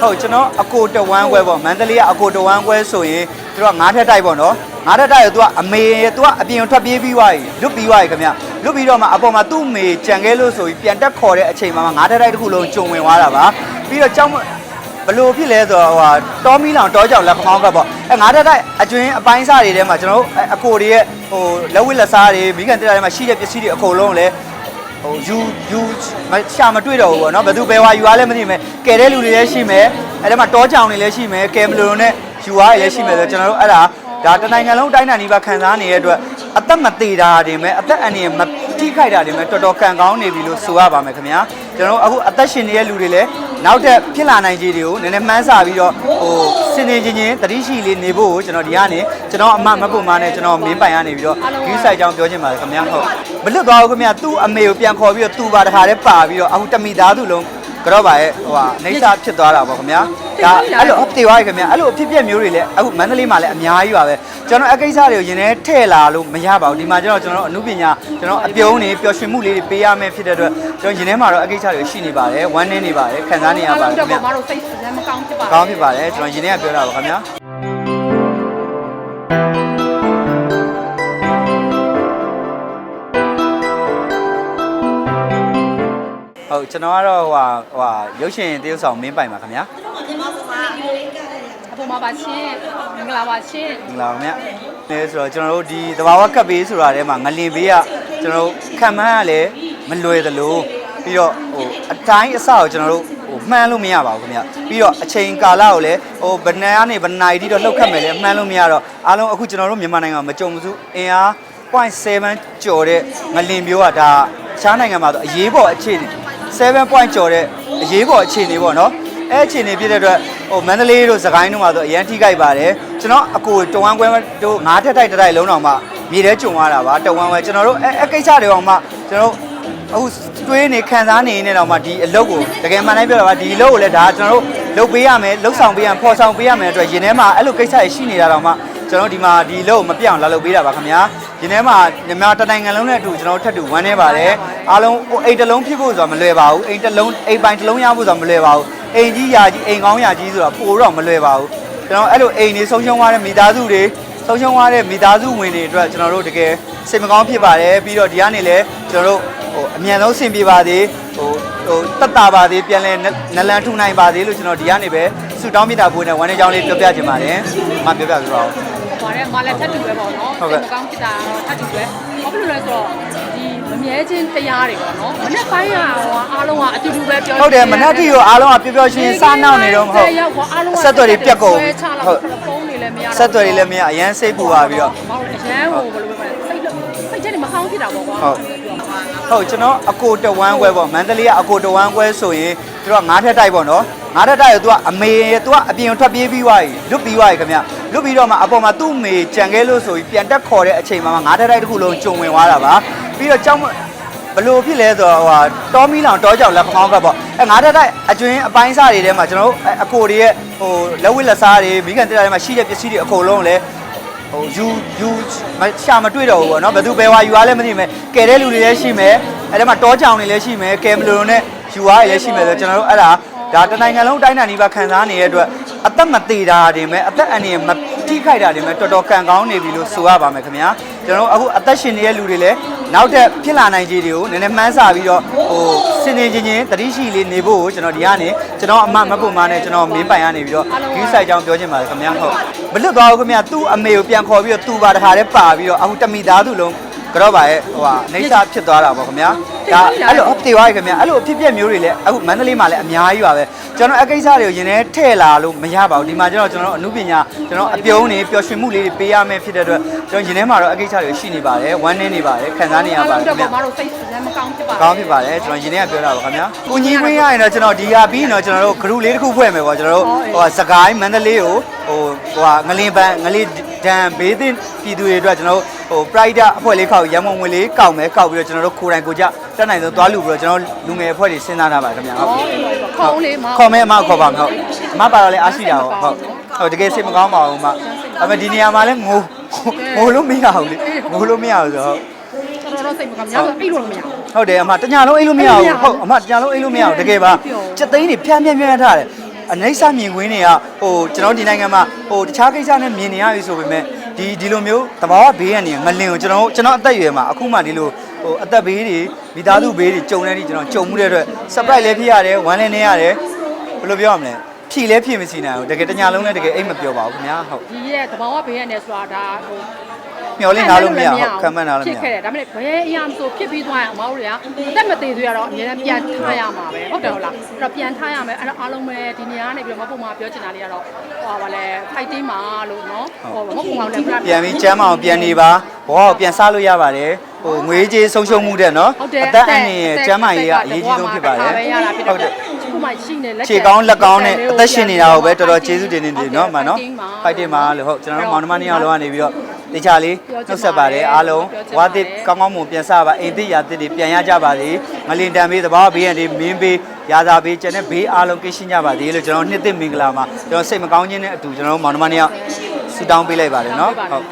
ဟုတ်ကျွန်တော်အကိုတဝမ်းခွဲပေါ့မန္တလေးကအကိုတဝမ်းခွဲဆိုရင်သူကငါးထက်တိုက်ပေါ့နော်ငါးထက်တိုက်ရသူကအမေသူကအပြင်ထွက်ပြေးပြီးသွားပြီလွတ်ပြီးသွားပြီခင်ဗျလွတ်ပြီးတော့မှအပေါ်မှာသူ့မေကြံခဲ့လို့ဆိုပြီးပြန်တက်ခေါ်တဲ့အချိန်မှာငါးထက်တိုက်တစ်ခုလုံးဂျုံဝင်သွားတာပါပြီးတော့ကြောက်ဘလို့ဖြစ်လဲဆိုတော့ဟိုတောမီလောင်တောကြောက်လက်ခေါင်းကပေါ့အဲငါးထက်တိုက်အကျွင်းအပိုင်းစားတွေထဲမှာကျွန်တော်တို့အကိုတွေရဲ့ဟိုလက်ဝိလက်စားတွေမိခင်တက်တာတွေမှာရှိတဲ့ပစ္စည်းတွေအကုန်လုံးလည်း ဟိုယူယူမရှာမတွေ့တော့ဘူးပေါ့နော်ဘယ်သူဘယ်ဝါယူရလဲမသိမယ်ကဲတဲ့လူတွေလည်းရှိမယ်အဲ့ဒါမှတောကြောင်တွေလည်းရှိမယ်ကဲမလို့နဲ့ယူရလည်းရှိမယ်ဆိုတော့ကျွန်တော်တို့အဲ့ဒါဒါတနိုင်ငံလုံးတိုင်းနိုင်ငံပါခံစားနေတဲ့အတွက်အသက်မသေးတာတွေမဲ့အသက်အန္တရာယ်မထိခိုက်တာတွေမဲ့တော်တော်ကန်ကောင်းနေပြီလို့ဆိုရပါမယ်ခင်ဗျာ ကျွန်တော်တို့အခုအသက်ရှင်နေတဲ့လူတွေလည်းနောက်ထပ်ဖြစ်လာနိုင်ခြေတွေကိုနည်းနည်းမှန်းဆပြီးတော့ဟိုစင်နေချင်းချင်းတတိရှိလေးနေဖို့ကိုကျွန်တော်ဒီကနေကျွန်တော်အမမတ်ပုံမနဲ့ကျွန်တော်မင်းပိုင်ကနေပြီးတော့ဒီဆိုင်ကြောင်းပြောချင်ပါတယ်ခင်ဗျာဟုတ်မလွတ်သွားဘူးခင်ဗျာသူ့အမေကိုပြန်ခေါ်ပြီးတော့သူ့ပါတခါတည်းပါပြီးတော့အခုတမိသားစုလုံးကြော့ပါရဲ့ဟိုဟာနေစာဖြစ်သွားတာပေါ့ခင်ဗျာ ဒါအဲ့လိုတေသွားပြီခင်ဗျာအဲ့လိုအဖြစ်ပြက်မျိုးတွေလည်းအခုမန္တလေးမှာလည်းအများကြီးပါပဲကျွန်တော်အကိစ္စတွေကိုရင်ထဲထည့်လာလို့မရပါဘူးဒီမှာကျွန်တော်ကျွန်တော်အမှုပညာကျွန်တော်အပြုံးနေပျော်ရွှင်မှုလေးတွေပေးရမယ်ဖြစ်တဲ့အတွက်ကျွန်တော်ရင်ထဲမှာတော့အကိစ္စတွေရှိနေပါတယ်ဝမ်းနည်းနေပါတယ်ခံစားနေရပါတယ်ခင်ဗျာမတို့စိတ်လည်းမကောင်းဖြစ်ပါကောင်းဖြစ်ပါတယ်ကျွန်တော်ရင်ထဲကပြောတာပါခင်ဗျာဟုတ်ကျွန်တော်ကတော့ဟိုဟာဟိုဟာရုပ်ရှင်တရုပ်ဆောင်မင်းပိုင်ပါခင်ဗျာအပေါ် မှာပါချင်းမင်္ဂလာပါချင်းမင်္ဂလာပါခင်ဗျာအဲဆိုတော့ကျွန်တော်တို့ဒီသဘာဝကပ်ပေးဆိုတာထဲမှာငလင်ပေးကကျွန်တော်တို့ခံမှန်းရလဲမလွယ်သလိုပြီးတော့ဟိုအတိုင်းအစကိုကျွန်တော်တို့ဟိုမှန်းလို့မရပါဘူးခင်ဗျပြီးတော့အချိန်ကာလကိုလည်းဟိုဘယ်နှစ်ကနေဘယ်နှစ်နာရီတိတော့လှုပ်ခတ်မယ်လဲမှန်းလို့မရတော့အားလုံးအခုကျွန်တော်တို့မြန်မာနိုင်ငံမှာမကြုံဘူးအင်အား0.7ကျော်တဲ့ငလင်မျိုးကဒါခြားနိုင်ငံမှာဆိုအရေးပေါ်အခြေအနေ7 point ကျော်တဲ့အရေးပေါ်အခြေအနေပေါ့နော်အဲအခြေအနေဖြစ်တဲ့အတွက် ဟိုမန္တလေးတို့စကိုင်းတို့မှာဆိုအရန်ထိကြိုက်ပါတယ်ကျွန်တော်အကိုတဝမ်းခွဲတို့ငါးထက်တိုက်တစ်တိုက်လုံးတော့မှမြေထဲကျုံသွားတာပါတဝမ်းခွဲကျွန်တော်တို့အဲအကိစ္စတွေအောင်မှကျွန်တော်တို့အခုတွေးနေခံစားနေနေတော့မှဒီအလုပ်ကိုတကယ်မှန်တိုင်းပြောတာပါဒီအလုပ်ကိုလည်းဒါကျွန်တော်တို့လုပ်ပေးရမယ်လုပ်ဆောင်ပေးရမယ်ဖော်ဆောင်ပေးရမယ်အတွက်ရင်ထဲမှာအဲ့လိုကိစ္စတွေရှိနေတာတော့မှကျွန်တော်ဒီမှာဒီအလုပ်ကိုမပြောင်းလာလုပ်ပေးတာပါခင်ဗျာရင်ထဲမှာမြန်မာတနိုင်ငံလုံးနဲ့အတူကျွန်တော်တို့ထပ်တူဝမ်းနေပါတယ်အားလုံးဟိုအိမ်တစ်လုံးဖြစ်ဖို့ဆိုတာမလွယ်ပါဘူးအိမ်တစ်လုံးအိမ်ပိုင်တစ်လုံးရဖို့ဆိုတာမလွယ်ပါဘူး အိမ်ကြီးယာကြီးအိမ်ကောင်းယာကြီးဆိုတာပိုတော့မလွယ်ပါဘူးကျွန်တော်အဲ့လိုအိမ်တွေဆုံးရှုံးသွားတဲ့မိသားစုတွေဆုံးရှုံးသွားတဲ့မိသားစုဝင်တွေအတွက်ကျွန်တော်တို့တကယ်စိတ်မကောင်းဖြစ်ပါတယ်ပြီးတော့ဒီကနေလည်းကျွန်တော်တို့ဟိုအမြန်ဆုံးဆင်ပြေပါသေးဟိုဟိုတက်တာပါသေးပြန်လဲနလန်ထူနိုင်ပါသေးလို့ကျွန်တော်ဒီကနေပဲဆုတောင်းမြတ်တာပို့နေဝမ်းနေကြောင်းလေးပြောပြချင်ပါတယ်မပြောပြပြပါဦးပါတယ်မလည်းထပ်တူပဲပေါ့နော်ဟုတ်ကဲ့မကောင်းဖြစ်တာတော့ထပ်တူပဲ ဘာဖြစ်လို့လဲဆိုတော့ဒီမမြဲခြင်းတရားတွေပေါ့နော်မနေ့ပိုင်းကဟိုအားလုံးကအတူတူပဲပြောဟုတ်တယ်မနက်တီကိုအားလုံးကပျော်ပျော်ရွှင်ရွှင်စားနောက်နေတော့မဟုတ်ရောက်ပေါ့အားလုံးဆက်သွယ်တွေပြတ်ကုန်ချလာဟုတ်ဖုန်းတွေလည်းမရတော့ဆက်သွယ်တွေလည်းမရအရန်စိတ်ပူပါပြီးတော့မဟုတ်အရန်ဟိုဘယ်လိုပဲစိတ်စိတ်ထဲမကောင်းဖြစ်တာပေါ့ကွာဟုတ်ဟုတ်ကျွန်တော်အကိုတဝမ်းခွဲပေါ့မန္တလေးကအကိုတဝမ်းခွဲဆိုရင်သူကငါးထက်တိုက်ပေါ့နော်ငါးထက်တိုက်ရသူကအမေသူကအပြင်ထွက်ပြေးပြီးသွားပြီလွတ်ပြီးသွားပြီခင်ဗျ လွတ်ပြီးတော့မှအပေါ်မှာသူ့မေကြံခဲ့လို့ဆိုပြီးပြန်တက်ခေါ်တဲ့အချိန်မှာငါးထက်တိုက်တစ်ခုလုံးဂျုံဝင်သွားတာပါပြီးတော့ကြောက်ဘလို့ဖြစ်လဲဆိုတော့ဟိုတောမီလောင်တောကြောက်လက်ခေါင်းကပေါ့အဲငါးထက်တိုက်အကျွင်းအပိုင်းစားတွေထဲမှာကျွန်တော်တို့အကိုတွေရဲ့ဟိုလက်ဝိလက်စားတွေမိခင်တက်တာတွေမှာရှိတဲ့ပစ္စည်းတွေအကုန်လုံးလည်းဟိုယူယူမရှာမတွေ့တော့ဘူးပေါ့နော်ဘယ်သူဘယ်ဝါယူရလဲမသိမယ်ကဲတဲ့လူတွေလည်းရှိမယ်အဲ့ဒါမှတောကြောင်တွေလည်းရှိမယ်ကဲမလို့နဲ့ယူရလည်းရှိမယ်ဆိုတော့ကျွန်တော်တို့အဲ့ဒါဒါတနိုင်ငံလုံးတိုင်းနိုင်ငံပါခံစားနေတဲ့အတွက် အသက်မသေးတာတွေမဲ့အသက်အန္တရာယ်မထိခိုက်တာတွေမဲ့တော်တော်ကန်ကောင်းနေပြီလို့ဆိုရပါမယ်ခင်ဗျာကျွန်တော်တို့အခုအသက်ရှင်နေတဲ့လူတွေလည်းနောက်ထပ်ဖြစ်လာနိုင်ခြေတွေကိုနည်းနည်းမှန်းဆပြီးတော့ဟိုစင်နေချင်းချင်းတတိရှိလေးနေဖို့ကိုကျွန်တော်ဒီကနေကျွန်တော်အမမတ်ပုံမနဲ့ကျွန်တော်မင်းပိုင်ကနေပြီးတော့ဒီဆိုင်ကြောင်းပြောချင်ပါတယ်ခင်ဗျာဟုတ်မလွတ်သွားဘူးခင်ဗျာသူ့အမေကိုပြန်ခေါ်ပြီးတော့သူ့ပါတခါတည်းပါပြီးတော့အခုတမိသားစုလုံးကြော့ပါရဲ့ဟိုဟာနေစာဖြစ်သွားတာပေါ့ခင်ဗျာ ဒါအဲ့လိုတေသွားပြီခင်ဗျာအဲ့လိုအဖြစ်ပြက်မျိုးတွေလည်းအခုမန္တလေးမှာလည်းအများကြီးပါပဲကျွန်တော်အကိစ္စတွေကိုရင်ထဲထည့်လာလို့မရပါဘူးဒီမှာကျွန်တော်ကျွန်တော်အမှုပညာကျွန်တော်အပြုံးနေပျော်ရွှင်မှုလေးတွေပေးရမယ်ဖြစ်တဲ့အတွက်ကျွန်တော်ရင်ထဲမှာတော့အကိစ္စတွေရှိနေပါတယ်ဝမ်းနည်းနေပါတယ်ခံစားနေရပါတယ်ခင်ဗျာမတို့စိတ်လည်းမကောင်းဖြစ်ပါကောင်းဖြစ်ပါတယ်ကျွန်တော်ရင်ထဲကပြောတာပါခင်ဗျာကိုကြီးဝင်းရရင်တော့ကျွန်တော်ဒီဟာပြီးရင်တော့ကျွန်တော်တို့ group လေးတစ်ခုဖွဲ့မယ်ပေါ့ကျွန်တော်တို့ဟိုစကိုင်းမန္တလေးကိုဟိုဟိုဟာငလင်းပန်းငလေးဒန်ဘေးသင်းပြည်သူတွေအတွက်ကျွန်တော်တို့ဟို pride အဖွဲ့လေးခောက်ရန်မုံဝင်လေးကောက်မယ်ကောက်ပြီးတော့ကျွန်တော်တို့ကိုယ်တိုင်ကိုကြ တက်နိုင်ဆုံးသွားလူပြီးတော့ကျွန်တော်လူငယ်အဖွဲ့တွေစဉ်းစားထားပါခင်ဗျာဟုတ်ခေါင်းလေးမခေါ်မဲအမခေါ်ပါမယ်ဟုတ်အမပါတော့လဲအားရှိတာဟုတ်ဟုတ်ဟုတ်တကယ်စိတ်မကောင်းပါဘူးအမအမဒီနေရာမှာလဲငိုငိုလို့မရဘူးလေငိုလို့မရဘူးဆိုတော့တော်တော်စိတ်မကောင်းညဆိုအိတ်လို့မရဘူးဟုတ်တယ်အမတညာလုံးအိတ်လို့မရဘူးဟုတ်အမတညာလုံးအိတ်လို့မရဘူးတကယ်ပါစက်သိန်းတွေဖြန်းဖြန်းဖြန်းထားတယ်အနိစ္စမြင်ကွင်းတွေကဟိုကျွန်တော်ဒီနိုင်ငံမှာဟိုတခြားကိစ္စနဲ့မြင်နေရပြီဆိုပေမဲ့ဒီဒီလိုမျိုးတဘာဝဘေးကနေငလင်ကိုကျွန်တော်ကျွန်တော်အသက်အရွယ်မှာအခုမှဒီလို ဟိုအသက်ဘေးတွေမိသားစုဘေးတွေကြုံနေတယ်ကျွန်တော်ကြုံမှုတဲ့အတွက် surprise လည်းဖြစ်ရတယ်ဝမ်းလည်းနေရတယ်ဘယ်လိုပြောရမလဲဖြည့်လည်းဖြည့်မရှိနိုင်ဘူးတကယ်တညာလုံးလည်းတကယ်အိတ်မပြောပါဘူးခင်ဗျာဟုတ်ဒီရဲ့သဘာဝဘေးရတယ်ဆိုတာဒါဟိုမျောလင့်ထားလို့မရဟုတ်ခံမှန်းထားလို့မဖြစ်ရခဲ့တယ်ဒါပေမဲ့ဘယ်အရာမဆိုဖြစ်ပြီးသွားရင်အမောင်တို့ကအသက်မသေးသေးရတော့အများနဲ့ပြန်ထားရမှာပဲဟုတ်တယ်ဟုတ်လားအဲ့တော့ပြန်ထားရမယ်အဲ့တော့အားလုံးပဲဒီနေရာကနေပြီးတော့မပုံမှာပြောချင်တာလေးကတော့ဟိုပါလဲ fighting မှာလို့နော်ဟိုမပုံမှာလည်းပြန်ပြီးကျမ်းမအောင်ပြန်နေပါဘဝကိုပြန်စားလို့ရပါတယ် ဟိုငွေကြေးဆုံးရှုံးမှုတဲ့နော်ဟုတ်တယ်အသက်အန္တရာယ်ကျမ်းမာရေးကအရေးကြီးဆုံးဖြစ်ပါတယ်ပဲရတာဖြစ်ဟုတော့တ်တယ်ခုမှရှိနေလက်ခြေကောင်းလက်ကောင်းနဲ့အသက်ရှင်နေတာကိုပဲတော်တော်ကျေးဇူးတင်နေတယ်နော်မနော်ဖိုက်တင်ပါလို့ဟုတ်ကျွန်တော်တို့မောင်နှမနှစ်ယောက်လုံးကနေပြီးတော့တခြားလေးနှုတ်ဆက်ပါတယ်အားလုံးဝါသစ်ကောင်းကောင်းမွန်ပြန်စားပါအိမ်သစ်ရာသစ်တွေပြန်ရကြပါစေငလင်တန်ဘေးသဘာဝဘေးရန်တွေမင်းဘေးရာသာဘေးကျန်တဲ့ဘေးအားလုံးကင်းရှင်းကြပါစေလို့ကျွန်တော်နှစ်သစ်မင်္ဂလာမှာကျွန်တော်စိတ်မကောင်းခြင်းနဲ့အတူကျွန်တော်တို့မောင်နှမနှစ်ယောက်ဆူတောင်းပေးလိုက်ပါတယ်နော်ဟုတ်